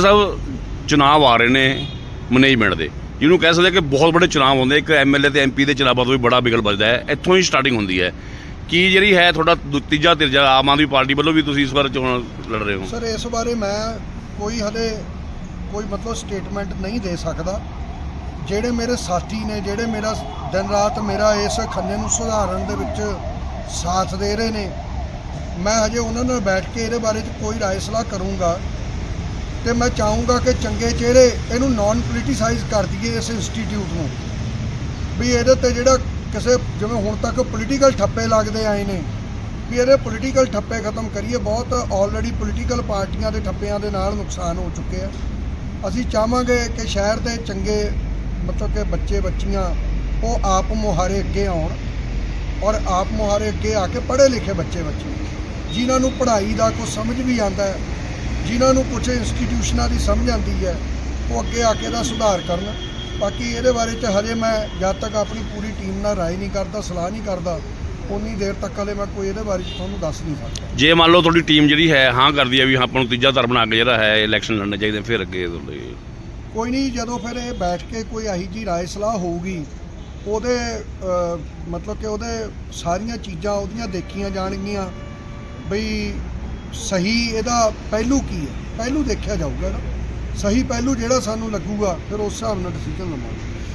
ਸਾਹਿਬ ਚੁਣਾਵ ਆ ਰਹੇ ਨੇ ਮੈਨੇਜਮੈਂਟ ਦੇ। ਜਿਹਨੂੰ ਕਹਿ ਸਕਦੇ ਕਿ ਬਹੁਤ ਵੱਡੇ ਚੁਣਾਵ ਹੁੰਦੇ ਇੱਕ ਐਮਐਲਏ ਤੇ ਐਮਪੀ ਦੇ ਚੁਣਾਵਾਂ ਤੋਂ ਵੀ ਬੜਾ ਬਿਗਲ ਵੱਜਦਾ ਹੈ। ਇੱਥੋਂ ਹੀ ਸਟਾਰਟਿੰਗ ਹੁੰਦੀ ਹੈ। ਕੀ ਜਿਹੜੀ ਹੈ ਤੁਹਾਡਾ ਦੂ- ਤੀਜਾ ਤਿਰਜਾ ਆਮ ਆਦਮੀ ਪਾਰਟੀ ਵੱਲੋਂ ਵੀ ਤੁਸੀਂ ਇਸ ਵਾਰ ਚੋਣ ਲੜ ਰਹੇ ਹੋ? ਸਰ, ਇਸ ਬਾਰੇ ਮੈਂ ਕੋਈ ਹਲੇ ਕੋਈ ਮਤਲਬ ਸਟੇਟਮੈਂਟ ਨਹੀਂ ਦੇ ਸਕਦਾ। ਜਿਹੜੇ ਮੇਰੇ ਸਾਥੀ ਨੇ, ਜਿਹੜੇ ਮੇਰਾ ਦਿਨ ਰਾਤ ਮੇਰਾ ਇਸ ਖੰਨੇ ਨੂੰ ਸੁਧਾਰਨ ਦੇ ਵਿੱਚ ਸਾਥ ਦੇ ਰਹੇ ਨੇ, ਮੈਂ ਹਜੇ ਉਹਨਾਂ ਨਾਲ ਬੈਠ ਕੇ ਇਹਦੇ ਬਾਰੇ 'ਚ ਕੋਈ ਰਾਏ ਸਲਾਹ ਕਰੂੰਗਾ। ਤੇ ਮੈਂ ਚਾਹੂੰਗਾ ਕਿ ਚੰਗੇ ਚਿਹਰੇ ਇਹਨੂੰ ਨਾਨ ਪੋਲੀਟੀਸਾਈਜ਼ ਕਰ ਦਈਏ ਇਸ ਇੰਸਟੀਚਿਊਟ ਨੂੰ। ਵੀ ਇਹਦੇ ਤੇ ਜਿਹੜਾ ਕਿਸੇ ਜਿਵੇਂ ਹੁਣ ਤੱਕ ਪੋਲੀਟੀਕਲ ਠੱਪੇ ਲੱਗਦੇ ਆਏ ਨੇ, ਵੀ ਇਹਦੇ ਪੋਲੀਟੀਕਲ ਠੱਪੇ ਖਤਮ ਕਰੀਏ, ਬਹੁਤ ਆਲਰੇਡੀ ਪੋਲੀਟੀਕਲ ਪਾਰਟੀਆਂ ਦੇ ਠੱਪਿਆਂ ਦੇ ਨਾਲ ਨੁਕਸਾਨ ਹੋ ਚੁੱਕੇ ਆ। ਅਸੀਂ ਚਾਹਾਂਗੇ ਕਿ ਸ਼ਹਿਰ ਦੇ ਚੰਗੇ, ਮਤਲਬ ਕਿ ਬੱਚੇ, ਬੱਚੀਆਂ, ਉਹ ਆਪ ਮੁਹਾਰੇ ਅੱਗੇ ਆਉਣ ਔਰ ਆਪ ਮੁਹਾਰੇ ਅੱਗੇ ਆ ਕੇ ਪੜ੍ਹੇ ਲਿਖੇ ਬੱਚੇ ਬੱਚੇ। ਜਿਨ੍ਹਾਂ ਨੂੰ ਪੜ੍ਹਾਈ ਦਾ ਕੁਝ ਸਮਝ ਵੀ ਆਂਦਾ ਹੈ ਜਿਨ੍ਹਾਂ ਨੂੰ ਕੁਝ ਇੰਸਟੀਟਿਊਸ਼ਨਾਂ ਦੀ ਸਮਝ ਆਂਦੀ ਹੈ ਉਹ ਅੱਗੇ ਆ ਕੇ ਇਹਦਾ ਸੁਧਾਰ ਕਰਨ। ਬਾਕੀ ਇਹਦੇ ਬਾਰੇ ਚ ਹਜੇ ਮੈਂ ਜਦ ਤੱਕ ਆਪਣੀ ਪੂਰੀ ਟੀਮ ਨਾਲ ਰਾਏ ਨਹੀਂ ਕਰਦਾ ਸਲਾਹ ਨਹੀਂ ਕਰਦਾ ਉਨੀ ਦੇਰ ਤੱਕ ਹਲੇ ਮੈਂ ਕੋਈ ਇਹਦੇ ਬਾਰੇ ਤੁਹਾਨੂੰ ਦੱਸ ਨਹੀਂ ਸਕਦਾ। ਜੇ ਮੰਨ ਲਓ ਤੁਹਾਡੀ ਟੀਮ ਜਿਹੜੀ ਹੈ ਹਾਂ ਕਰਦੀ ਹੈ ਵੀ ਆਪਾਂ ਨੂੰ ਤੀਜਾ ਧਰ ਬਣਾ ਕੇ ਜਿਹੜਾ ਹੈ ਇਲੈਕਸ਼ਨ ਲੜਨੇ ਚਾਹੀਦੇ ਫਿਰ ਅੱਗੇ ਤੁਹਾਡੇ ਕੋਈ ਨਹੀਂ ਜਦੋਂ ਫਿਰ ਇਹ ਬੈਠ ਕੇ ਕੋਈ ਇਹੀ ਜੀ ਰਾਏ ਸਲਾਹ ਹੋਊਗੀ ਉਹਦੇ ਮਤਲਬ ਕਿ ਉਹਦੇ ਸਾਰੀਆਂ ਚੀਜ਼ਾਂ ਉਹਦੀਆਂ ਦੇਖੀਆਂ ਜਾਣਗੀਆਂ ਬਈ ਸਹੀ ਇਹਦਾ ਪਹਿਲੂ ਕੀ ਹੈ? ਪਹਿਲੂ ਦੇਖਿਆ ਜਾਊਗਾ ਨਾ। ਸਹੀ ਪਹਿਲੂ ਜਿਹੜਾ ਸਾਨੂੰ ਲੱਗੂਗਾ, ਫਿਰ ਉਸ ਹਿਸਾਬ ਨਾਲ ਡਿਸੀਜਨ ਲਵਾਂਗੇ।